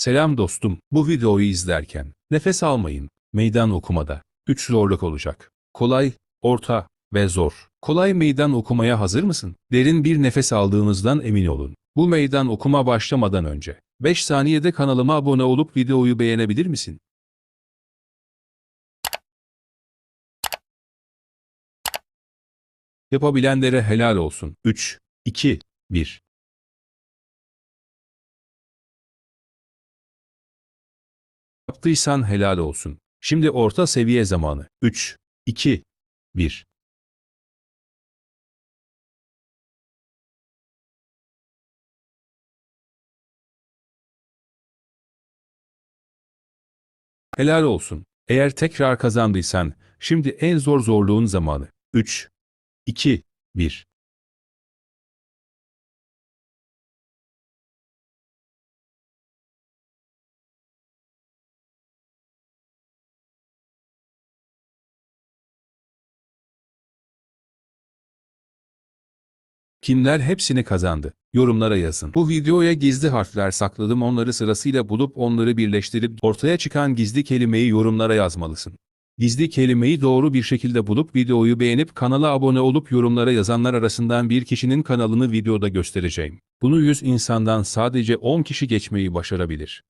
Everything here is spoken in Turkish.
Selam dostum. Bu videoyu izlerken nefes almayın. Meydan okumada 3 zorluk olacak. Kolay, orta ve zor. Kolay meydan okumaya hazır mısın? Derin bir nefes aldığınızdan emin olun. Bu meydan okuma başlamadan önce 5 saniyede kanalıma abone olup videoyu beğenebilir misin? Yapabilenlere helal olsun. 3, 2, 1. Yaptıysan helal olsun. Şimdi orta seviye zamanı. 3, 2, 1. Helal olsun. Eğer tekrar kazandıysan, şimdi en zor zorluğun zamanı. 3, 2, 1. Kimler hepsini kazandı? Yorumlara yazın. Bu videoya gizli harfler sakladım onları sırasıyla bulup onları birleştirip ortaya çıkan gizli kelimeyi yorumlara yazmalısın. Gizli kelimeyi doğru bir şekilde bulup videoyu beğenip kanala abone olup yorumlara yazanlar arasından bir kişinin kanalını videoda göstereceğim. Bunu 100 insandan sadece 10 kişi geçmeyi başarabilir.